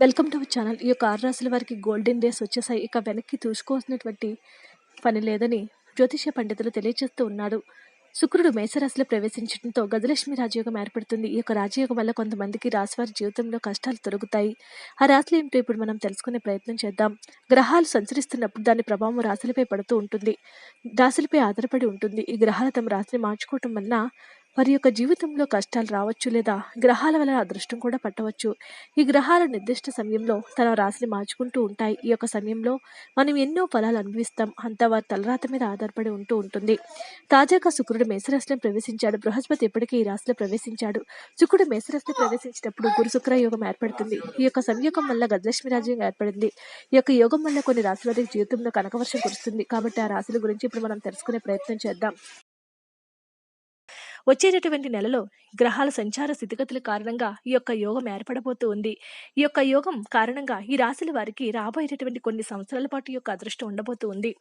Welcome to our channel ఈ యొక్క ఆరు రాశుల వారికి గోల్డెన్ డేస్ వచ్చేసాయి. ఇక వెనక్కి చూసుకోవాల్సినటువంటి పని లేదని జ్యోతిష పండితులు తెలియజేస్తూ ఉన్నాడు శుక్రుడు మేషరాశిలో ప్రవేశించడంతో గజలక్ష్మి రాజయోగం ఏర్పడుతుంది. ఈ యొక్క రాజయోగం వల్ల కొంతమందికి రాశివారి జీవితంలో కష్టాలు తొలగుతాయి. ఆ రాశులు ఏమిటో ఇప్పుడు మనం తెలుసుకునే ప్రయత్నం చేద్దాం. గ్రహాలు సంచరిస్తున్నప్పుడు దాని ప్రభావం రాశులపై పడుతూ ఉంటుంది. రాశులపై ఆధారపడి ఉంటుంది. ఈ గ్రహాలు తమ రాశిని మార్చుకోవటం వల్ల వారి యొక్క జీవితంలో కష్టాలు రావచ్చు లేదా గ్రహాల వల్ల అదృష్టం కూడా పట్టవచ్చు. ఈ గ్రహాలు నిర్దిష్ట సమయంలో తన రాశిని మార్చుకుంటూ ఉంటాయి. ఈ యొక్క సమయంలో మనం ఎన్నో ఫలాలు అనుభవిస్తాం. అంతా వారి తలరాత మీద ఆధారపడి ఉంటూ ఉంటుంది. తాజాగా శుక్రుడు మేషరాశిలో ప్రవేశించాడు. బృహస్పతి ఇప్పటికే ఈ రాశిలో ప్రవేశించాడు. శుక్రుడు మేషరాశిలో ప్రవేశించినప్పుడు గురు శుక్ర యోగం ఏర్పడుతుంది. ఈ యొక్క సంయోగం వల్ల గజలక్ష్మి రాజ్యం ఏర్పడింది. ఈ యొక్క యోగం వల్ల కొన్ని రాశుల వారికి జీవితంలో కనకవర్షం కురుస్తుంది. కాబట్టి ఆ రాశుల గురించి ఇప్పుడు మనం తెలుసుకునే ప్రయత్నం చేద్దాం. వచ్చేటటువంటి నెలలో గ్రహాల సంచార స్థితిగతుల కారణంగా ఈ యొక్క యోగం ఏర్పడబోతూ ఉంది. ఈ యొక్క యోగం కారణంగా ఈ రాశుల వారికి రాబోయేటటువంటి కొన్ని సంవత్సరాల పాటు యొక్క అదృష్టం ఉండబోతూ ఉంది.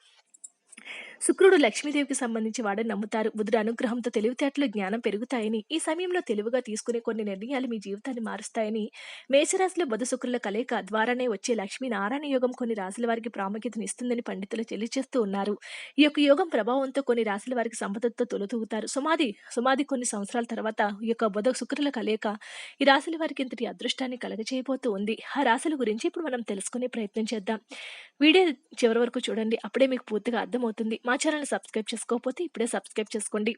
శుక్రుడు లక్ష్మీదేవికి సంబంధించి వాడని నమ్ముతారు. బుధుడు అనుగ్రహంతో తెలివితేటలు జ్ఞానం పెరుగుతాయని ఈ సమయంలో తెలివిగా తీసుకునే కొన్ని నిర్ణయాలు మీ జీవితాన్ని మారుస్తాయని మేషరాశిలో బుధ శుక్రుల కలయిక ద్వారానే వచ్చే లక్ష్మీ నారాయణ యోగం కొన్ని రాశుల వారికి ప్రాముఖ్యతను ఇస్తుందని పండితులు తెలియజేస్తూ ఉన్నారు. ఈ యొక్క యోగం ప్రభావంతో కొన్ని రాశుల వారికి సంపదతో తొలతూగుతారు. సుమాది సుమాది కొన్ని సంవత్సరాల తర్వాత ఈ యొక్క బుధ శుక్రుల కలయిక ఈ రాశుల వారికి ఇంతటి అదృష్టాన్ని కలగజేయబోతూ ఉంది. ఆ రాశుల గురించి ఇప్పుడు మనం తెలుసుకునే ప్రయత్నం చేద్దాం. వీడియో చివరి వరకు చూడండి. అప్పుడే మీకు పూర్తిగా అర్థమవుతుంది. మా ఛానల్ సబ్స్క్రైబ్ చేసుకోకపోతే ఇప్పుడే సబ్స్క్రైబ్ చేసుకోండి.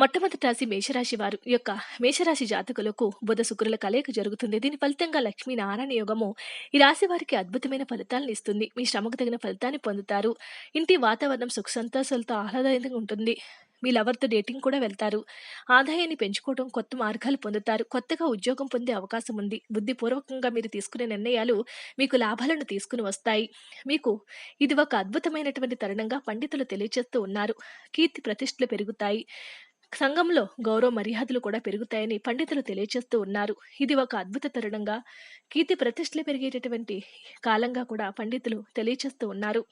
మొట్టమొదటి రాశి మేషరాశి వారు ఈ యొక్క మేషరాశి జాతకులకు బుధ శుక్రుల కలయిక జరుగుతుంది. దీని ఫలితంగా లక్ష్మీనారాయణ యోగము ఈ రాశి వారికి అద్భుతమైన ఫలితాలను ఇస్తుంది. మీ శ్రమకు తగిన ఫలితాన్ని పొందుతారు. ఇంటి వాతావరణం సుఖ సంతోషాలతో ఆహ్లాదకరంగా ఉంటుంది. మీ లవర్తో డేటింగ్ కూడా వెళ్తారు. ఆదాయాన్ని పెంచుకోవడం కొత్త మార్గాలు పొందుతారు. కొత్తగా ఉద్యోగం పొందే అవకాశం ఉంది. బుద్ధిపూర్వకంగా మీరు తీసుకునే నిర్ణయాలు మీకు లాభాలను తీసుకుని వస్తాయి. మీకు ఇది ఒక అద్భుతమైనటువంటి తరుణంగా పండితులు తెలియజేస్తూ ఉన్నారు. కీర్తి ప్రతిష్టలు పెరుగుతాయి. సంఘంలో గౌరవ మర్యాదలు కూడా పెరుగుతాయని పండితులు తెలియజేస్తూ ఉన్నారు. ఇది ఒక అద్భుత తరుణంగా కీర్తి ప్రతిష్టలు పెరిగేటటువంటి కాలంగా కూడా పండితులు తెలియజేస్తూ ఉన్నారు.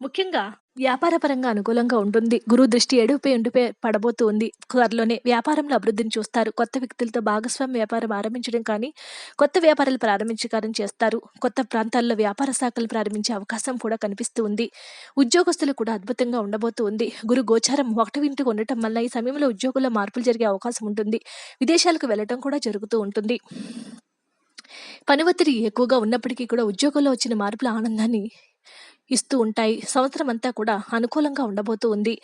ముఖ్యంగా వ్యాపారపరంగా అనుకూలంగా ఉంటుంది. గురువు దృష్టి ఏడుపై ఉండిపై పడబోతూ ఉంది. త్వరలోనే వ్యాపారంలో అభివృద్ధిని చూస్తారు. కొత్త వ్యక్తులతో భాగస్వామ్య వ్యాపారం ఆరంభించడం కానీ కొత్త వ్యాపారాలు ప్రారంభించడం చేస్తారు. కొత్త ప్రాంతాల్లో వ్యాపార శాఖలు ప్రారంభించే అవకాశం కూడా కనిపిస్తూ ఉంది. ఉద్యోగస్తులు కూడా అద్భుతంగా ఉండబోతూ ఉంది. గురు గోచారం ఒకటి ఇంటికి ఉండటం వల్ల ఈ సమయంలో ఉద్యోగుల్లో మార్పులు జరిగే అవకాశం ఉంటుంది. విదేశాలకు వెళ్ళటం కూడా జరుగుతూ ఉంటుంది. పని ఒత్తిడి ఎక్కువగా ఉన్నప్పటికీ కూడా ఉద్యోగంలో వచ్చిన మార్పుల ఆనందాన్ని ఇస్తూ ఉంటాయి. సంవత్సరం అంతా కూడా అనుకూలంగా ఉండబోతూ ఉంది.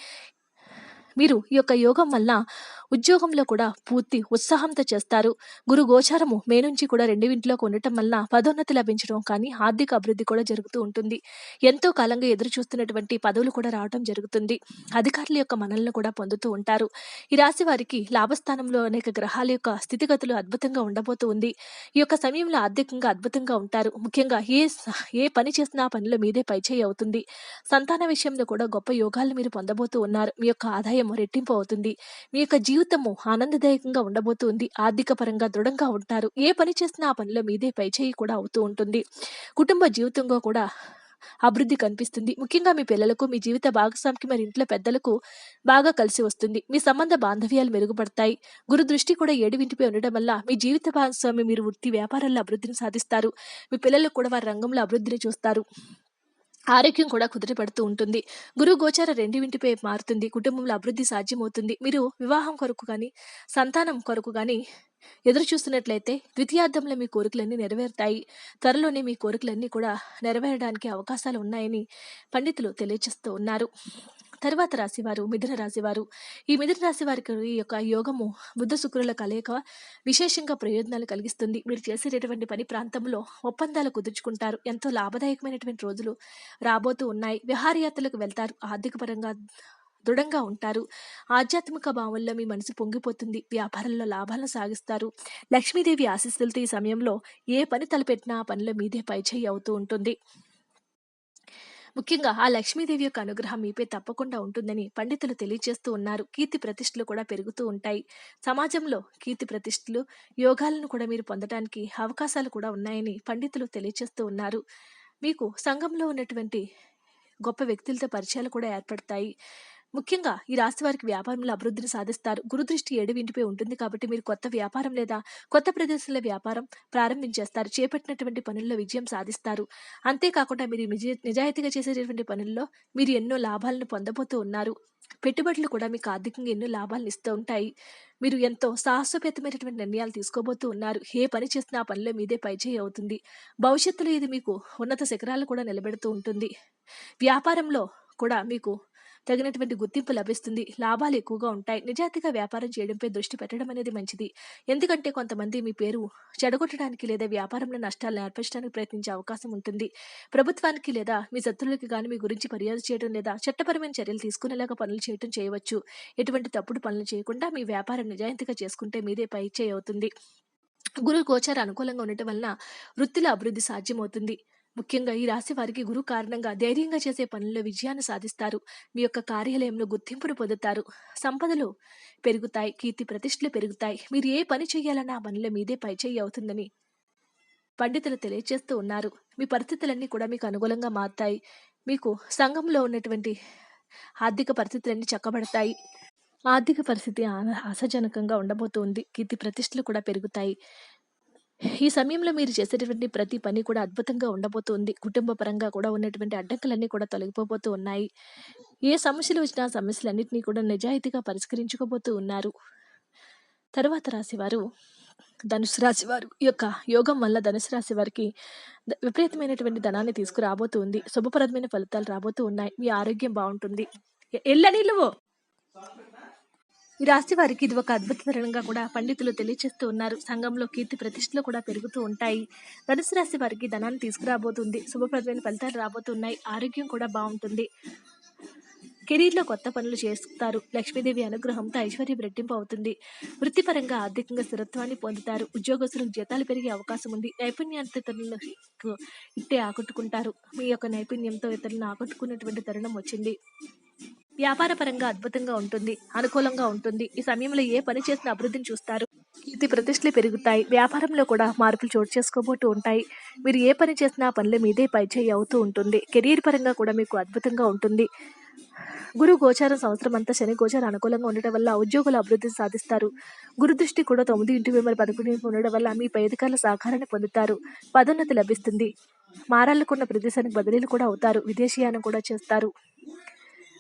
మీరు ఈ యొక్క యోగం వల్ల ఉద్యోగంలో కూడా పూర్తి ఉత్సాహంతో చేస్తారు. గురు గోచారము మే నుంచి కూడా రెండు ఇంట్లోకి ఉండటం వల్ల పదోన్నతి లభించడం కానీ ఆర్థిక అభివృద్ధి కూడా జరుగుతూ ఉంటుంది. ఎంతో కాలంగా ఎదురు చూస్తున్నటువంటి పదవులు కూడా రావడం జరుగుతుంది. అధికారుల యొక్క మనల్ని కూడా పొందుతూ ఉంటారు. ఈ రాశి వారికి లాభస్థానంలో అనేక గ్రహాల యొక్క స్థితిగతులు అద్భుతంగా ఉండబోతూ ఉంది. ఈ యొక్క సమయంలో ఆర్థికంగా అద్భుతంగా ఉంటారు. ముఖ్యంగా ఏ ఏ పని చేసినా ఆ పనిలో మీదే పైచేయి అవుతుంది. సంతాన విషయంలో కూడా గొప్ప యోగాలు మీరు పొందబోతూ ఉన్నారు. మీ యొక్క ఆదాయం రెట్టింపు అవుతుంది. మీ యొక్క జీవితము ఆనందదాయకంగా ఉండబోతుంది. ఆర్థిక పరంగా దృఢంగా ఉంటారు. ఏ పని చేసినా ఆ పనిలో మీదే పైచేయి కూడా అవుతూ ఉంటుంది. కుటుంబ జీవితంగా కూడా అభివృద్ధి కనిపిస్తుంది. ముఖ్యంగా మీ పిల్లలకు మీ జీవిత భాగస్వామికి మరి ఇంట్లో పెద్దలకు బాగా కలిసి వస్తుంది. మీ సంబంధ బాంధవ్యాలు మెరుగుపడతాయి. గురు దృష్టి కూడా ఏడువింటిపై ఉండడం వల్ల మీ జీవిత భాగస్వామి మీరు వృత్తి వ్యాపారాల్లో అభివృద్ధిని సాధిస్తారు. మీ పిల్లలకు కూడా వారి రంగంలో అభివృద్ధిని చూస్తారు. ఆరోగ్యం కూడా కుదిరిపడుతూ ఉంటుంది. గురు గోచార రెండింటిపై మారుతుంది. కుటుంబంలో అభివృద్ధి సాధ్యమవుతుంది. మీరు వివాహం కొరకు కానీ సంతానం కొరకు కానీ ఎదురు చూస్తున్నట్లయితే ద్వితీయార్థంలో మీ కోరికలన్నీ నెరవేరుతాయి. త్వరలోనే మీ కోరికలన్నీ కూడా నెరవేరడానికి అవకాశాలు ఉన్నాయని పండితులు తెలియజేస్తూ ఉన్నారు. తర్వాత రాశివారు మిథున రాశివారు. ఈ మిథున రాశి వారికి ఈ యొక్క యోగము బుద్ధ శుక్రుల కలయిక విశేషంగా ప్రయోజనాలు కలిగిస్తుంది. మీరు చేసేటటువంటి పని ప్రాంతంలో ఒప్పందాలు కుదుర్చుకుంటారు. ఎంతో లాభదాయకమైనటువంటి రోజులు రాబోతూ ఉన్నాయి. విహారయాత్రలకు వెళ్తారు. ఆర్థికపరంగా దృఢంగా ఉంటారు. ఆధ్యాత్మిక భావంలో మీ మనసు పొంగిపోతుంది. వ్యాపారంలో లాభాలను సాగిస్తారు. లక్ష్మీదేవి ఆశీస్సులతో ఈ సమయంలో ఏ పని తలపెట్టినా ఆ పనిలో మీదే పైచేయి అవుతూ ఉంటుంది. ముఖ్యంగా ఆ లక్ష్మీదేవి యొక్క అనుగ్రహం మీపై తప్పకుండా ఉంటుందని పండితులు తెలియజేస్తూ ఉన్నారు. కీర్తి ప్రతిష్టలు కూడా పెరుగుతూ ఉంటాయి. సమాజంలో కీర్తి ప్రతిష్టలు యోగాలను కూడా మీరు పొందడానికి అవకాశాలు కూడా ఉన్నాయని పండితులు తెలియజేస్తూ ఉన్నారు. మీకు సంఘంలో ఉన్నటువంటి గొప్ప వ్యక్తులతో పరిచయాలు కూడా ఏర్పడతాయి. ముఖ్యంగా ఈ రాశి వారికి వ్యాపారంలో అభివృద్ధిని సాధిస్తారు. గురుదృష్టి ఏడు ఇంటిపై ఉంటుంది కాబట్టి మీరు కొత్త వ్యాపారం లేదా కొత్త ప్రదేశంలో వ్యాపారం ప్రారంభించేస్తారు. చేపట్టినటువంటి పనుల్లో విజయం సాధిస్తారు. అంతేకాకుండా మీరు నిజ నిజాయితీగా చేసేటటువంటి పనుల్లో మీరు ఎన్నో లాభాలను పొందబోతూ ఉన్నారు. పెట్టుబడులు కూడా మీకు ఆర్థికంగా ఎన్నో లాభాలను ఇస్తూ ఉంటాయి. మీరు ఎంతో సాహసోపేతమైనటువంటి నిర్ణయాలు తీసుకోబోతూ ఉన్నారు. ఏ పని చేసినా ఆ పనిలో మీదే పైచేయి అవుతుంది. భవిష్యత్తులో ఇది మీకు ఉన్నత శిఖరాలు కూడా నిలబెడుతూ ఉంటుంది. వ్యాపారంలో కూడా మీకు తగినటువంటి గుర్తింపు లభిస్తుంది. లాభాలు ఎక్కువగా ఉంటాయి. నిజాయితీగా వ్యాపారం చేయడంపై దృష్టి పెట్టడం అనేది మంచిది. ఎందుకంటే కొంతమంది మీ పేరు చెడగొట్టడానికి లేదా వ్యాపారంలో నష్టాలు ఏర్పరచడానికి ప్రయత్నించే అవకాశం ఉంటుంది. ప్రభుత్వానికి లేదా మీ శత్రువులకి కానీ మీ గురించి ఫిర్యాదు చేయడం లేదా చట్టపరమైన చర్యలు తీసుకునేలాగా పనులు చేయడం చేయవచ్చు. ఎటువంటి తప్పుడు పనులు చేయకుండా మీ వ్యాపారం నిజాయితీగా చేసుకుంటే మీదే పై చేయి అవుతుంది. గురు గోచార అనుకూలంగా ఉండటం వలన వృత్తిలో అభివృద్ధి సాధ్యమవుతుంది. ముఖ్యంగా ఈ రాశి వారికి గురువు కారణంగా ధైర్యంగా చేసే పనుల్లో విజయాన్ని సాధిస్తారు. మీ యొక్క కార్యాలయంలో గుర్తింపును పొందుతారు. సంపదలు పెరుగుతాయి. కీర్తి ప్రతిష్టలు పెరుగుతాయి. మీరు ఏ పని చేయాలన్నా ఆ పనిలో మీదే పైచేయి అవుతుందని పండితులు తెలియజేస్తూ ఉన్నారు. మీ పరిస్థితులన్నీ కూడా మీకు అనుకూలంగా మారుతాయి. మీకు సంఘంలో ఉన్నటువంటి ఆర్థిక పరిస్థితులన్నీ చక్కబడతాయి. ఆర్థిక పరిస్థితి ఆ- ఆశాజనకంగా ఉండబోతుంది. కీర్తి ప్రతిష్టలు కూడా పెరుగుతాయి. ఈ సమయంలో మీరు చేసేటటువంటి ప్రతి పని కూడా అద్భుతంగా ఉండబోతుంది. కుటుంబ పరంగా కూడా ఉన్నటువంటి అడ్డంకులన్నీ కూడా తొలగిపోబోతూ ఉన్నాయి. ఏ సమస్యలు వచ్చినా సమస్యలన్నింటినీ కూడా నిజాయితీగా పరిష్కరించుకోబోతూ ఉన్నారు. తరువాత రాశివారు ధనుసు రాశి వారు ఈ యొక్క యోగం వల్ల ధనుసు రాశి వారికి విపరీతమైనటువంటి ధనాన్ని తీసుకురాబోతుంది. శుభప్రదమైన ఫలితాలు రాబోతూ ఉన్నాయి. మీ ఆరోగ్యం బాగుంటుంది. ఎ- ఈ రాశి వారికి ఇది ఒక అద్భుత తరుణంగా కూడా పండితులు తెలియచేస్తూ ఉన్నారు. సంఘంలో కీర్తి ప్రతిష్టలు కూడా పెరుగుతూ ఉంటాయి. ధనుసు రాశి వారికి ధనాన్ని తీసుకురాబోతుంది. శుభప్రదమైన ఫలితాలు రాబోతున్నాయి. ఆరోగ్యం కూడా బాగుంటుంది. కెరీర్లో కొత్త పనులు చేస్తారు. లక్ష్మీదేవి అనుగ్రహంతో ఐశ్వర్యం రెట్టింపు అవుతుంది. వృత్తిపరంగా ఆర్థికంగా స్థిరత్వాన్ని పొందుతారు. ఉద్యోగస్తులకు జీతాలు పెరిగే అవకాశం ఉంది. నైపుణ్యాన్ని ఇతరులకు ఇట్టే ఆకట్టుకుంటారు. మీ యొక్క నైపుణ్యంతో ఇతరులను ఆకట్టుకున్నటువంటి తరుణం వచ్చింది. వ్యాపారపరంగా అద్భుతంగా ఉంటుంది అనుకూలంగా ఉంటుంది. ఈ సమయంలో ఏ పని చేసినా అభివృద్ధిని చూస్తారు. కీర్తి ప్రతిష్టలు పెరుగుతాయి. వ్యాపారంలో కూడా మార్పులు చోటు చేసుకోబోతూ ఉంటాయి. మీరు ఏ పని చేసినా పనుల మీదే పైచేయి అవుతూ ఉంటుంది. కెరీర్ పరంగా కూడా మీకు అద్భుతంగా ఉంటుంది. గురు గోచారం సంవత్సరం అంతా శని గోచారం అనుకూలంగా ఉండటం వల్ల ఉద్యోగులు అభివృద్ధిని సాధిస్తారు. గురు దృష్టి కూడా తొమ్మిది ఇంటి మిమ్మల్ని పదకొండు ఉండడం వల్ల మీ పై అధికారుల సహకారాన్ని పొందుతారు. పదోన్నతి లభిస్తుంది. మారాలకున్న ప్రదేశానికి బదిలీలు కూడా అవుతారు. విదేశీయానం కూడా చేస్తారు.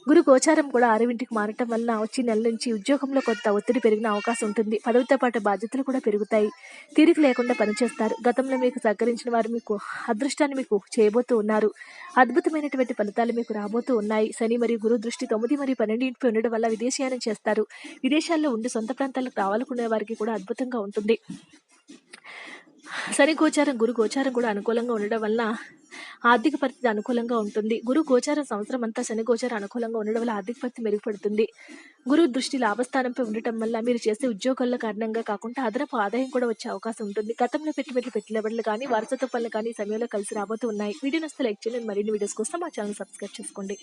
గురు గోచారం కూడా ఆరవింటికి మారటం వల్ల వచ్చే నెల నుంచి ఉద్యోగంలో కొంత ఒత్తిడి పెరిగిన అవకాశం ఉంటుంది. పదవితో పాటు బాధ్యతలు కూడా పెరుగుతాయి. తీరిక లేకుండా పనిచేస్తారు. గతంలో మీకు సహకరించిన వారు మీకు అదృష్టాన్ని మీకు చేయబోతూ ఉన్నారు. అద్భుతమైనటువంటి ఫలితాలు మీకు రాబోతూ ఉన్నాయి. శని మరియు గురు దృష్టి తొమ్మిది మరియు పన్నెండు ఇంటిపై ఉండడం వల్ల విదేశీయానం చేస్తారు. విదేశాల్లో ఉండి సొంత ప్రాంతాలకు రావాలనుకునే వారికి కూడా అద్భుతంగా ఉంటుంది. శని గోచారం గురు గోచారం కూడా అనుకూలంగా ఉండడం వల్ల ఆర్థిక పరిస్థితి అనుకూలంగా ఉంటుంది. గురు గోచారం సంవత్సరం అంతా శని గోచారం అనుకూలంగా ఉండడం వల్ల ఆర్థిక పరిస్థితి మెరుగుపడుతుంది. గురు దృష్టి లాభస్థానంపై ఉండటం వల్ల మీరు చేసే ఉద్యోగాల కారణంగా కాకుండా అదనపు ఆదాయం కూడా వచ్చే అవకాశం ఉంటుంది. గతంలో పెట్టుబడులు పెట్టుబడులు కానీ వారసత్వ పనులు కానీ సమయంలో కలిసి రాబోతూ ఉన్నాయి. వీడియో నస్తే లైక్ చేయండి. మరిన్ని వీడియోస్ కోసం మా ఛానల్ సబ్స్క్రైబ్ చేసుకోండి.